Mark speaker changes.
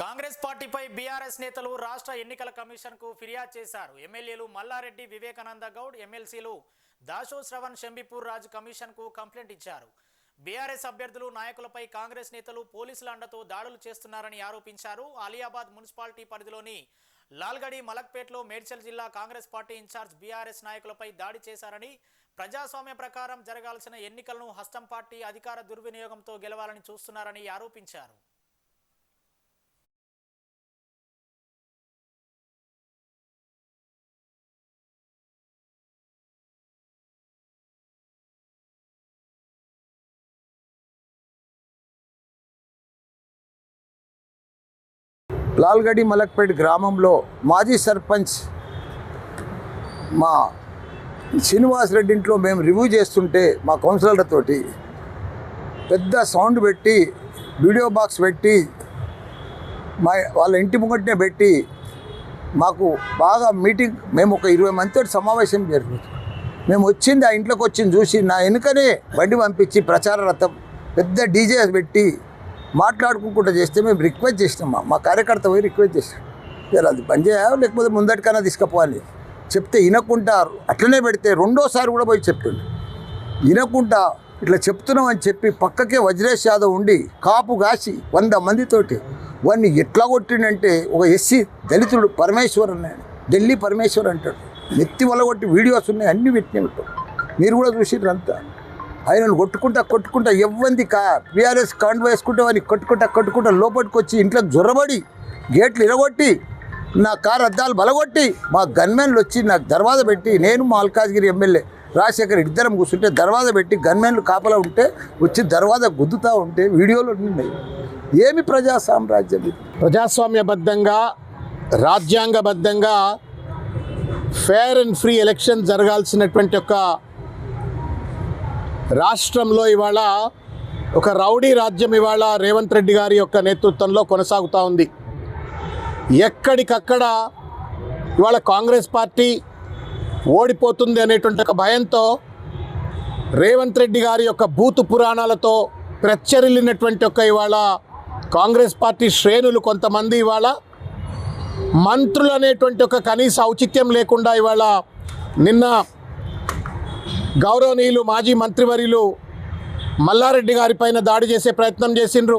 Speaker 1: కాంగ్రెస్ పార్టీపై బీఆర్ఎస్ నేతలు రాష్ట్ర ఎన్నికల కమిషన్కు ఫిర్యాదు చేశారు. ఎమ్మెల్యేలు మల్లారెడ్డి వివేకానంద గౌడ్ ఎమ్మెల్సీలు దాశో శ్రవణ్ షంబిపూర్ రాజ్ కమిషన్కు కంప్లైంట్ ఇచ్చారు. బీఆర్ఎస్ అభ్యర్థులు నాయకులపై కాంగ్రెస్ నేతలు పోలీసుల అండతో దాడులు చేస్తున్నారని ఆరోపించారు. ఆలియాబాద్ మున్సిపాలిటీ పరిధిలోని లాల్గడి మలక్పేట్లో మేడ్చల్ జిల్లా కాంగ్రెస్ పార్టీ ఇన్ఛార్జ్ బీఆర్ఎస్ నాయకులపై దాడి చేశారని ప్రజాస్వామ్య ప్రకారం జరగాల్సిన ఎన్నికలను హస్తం పార్టీ అధికార దుర్వినియోగంతో గెలవాలని చూస్తున్నారని ఆరోపించారు.
Speaker 2: లాల్గడి మలక్పేట్ గ్రామంలో మాజీ సర్పంచ్ మా శ్రీనివాస్ రెడ్డి ఇంట్లో మేము రివ్యూ చేస్తుంటే మా కౌన్సిలర్లతోటి పెద్ద సౌండ్ పెట్టి వీడియో బాక్స్ పెట్టి మా వాళ్ళ ఇంటి ముంగట్నే పెట్టి మాకు బాగా మీటింగ్ మేము ఒక ఇరవై మందితో సమావేశం జరిగింది. మేము వచ్చింది ఆ ఇంట్లోకి వచ్చింది చూసి నా వెనుకనే బండి పంపించి ప్రచార రథం పెద్ద డీజే పెట్టి మాట్లాడుకుంటూ చేస్తే మేము రిక్వెస్ట్ చేసినాం మా- కార్యకర్త పోయి రిక్వెస్ట్ చేసినాం ఇలా అది పని చేయాలి లేకపోతే ముందటికైనా తీసుకుపోవాలి. చెప్తే వినకుండా అట్లనే పెడితే రెండోసారి కూడా పోయి చెప్తుండే. వినకుండా ఇట్లా చెప్తున్నామని చెప్పి పక్కకే వజ్రేష్ యాదవ్ ఉండి కాపు కాసి వంద మందితోటి వాడిని ఎట్లా కొట్టిండంటే ఒక ఎస్సీ దళితుడు పరమేశ్వర్ అన్నాడు. ఢిల్లీ పరమేశ్వర్ అంటాడు. నెత్తి వల్ల కొట్టి వీడియోస్ ఉన్నాయి అన్నీ పెట్టినట్టు మీరు కూడా చూసిర్రు అంతా. ఆయన కొట్టుకుంటా కొట్టుకుంటా ఎవ్వంది కా బీఆర్ఎస్ కాండ్ వేసుకుంటే వాడిని కొట్టుకుంటా కొట్టుకుంటా లోపలికి వచ్చి ఇంట్లో జొరబడి గేట్లు ఇరగొట్టి నా కారు అద్దాలు బలగొట్టి మా గన్మెన్లు వచ్చి నాకు దర్వాజ పెట్టి నేను మా అల్కాజ్గిరి ఎమ్మెల్యే రాజశేఖర్ ఇద్దరం కూర్చుంటే దర్వాజ పెట్టి గన్మెన్లు కాపలా ఉంటే వచ్చి దర్వాజ గుద్దుతూ ఉంటే వీడియోలు ఉన్నాయి. ఏమి ప్రజా సామ్రాజ్యం ఇది?
Speaker 3: ప్రజాస్వామ్యబద్ధంగా రాజ్యాంగబద్ధంగా ఫేర్ అండ్ ఫ్రీ ఎలక్షన్ జరగాల్సినటువంటి ఒక రాష్ట్రంలో ఇవాళ ఒక రౌడీ రాజ్యం ఇవాళ రేవంత్ రెడ్డి గారి యొక్క నేతృత్వంలో కొనసాగుతూ ఉంది. ఎక్కడికక్కడ ఇవాళ కాంగ్రెస్ పార్టీ ఓడిపోతుంది అనేటువంటి ఒక భయంతో రేవంత్ రెడ్డి గారి యొక్క భూతు పురాణాలతో ప్రచ్చరిల్లినటువంటి ఒక ఇవాళ కాంగ్రెస్ పార్టీ శ్రేణులు కొంతమంది ఇవాళ మంత్రులు అనేటువంటి ఒక కనీస ఔచిత్యం లేకుండా ఇవాళ నిన్న గౌరవనీయులు మాజీ మంత్రివర్యులు మల్లారెడ్డి గారిపైన దాడి చేసే ప్రయత్నం చేసిండ్రు.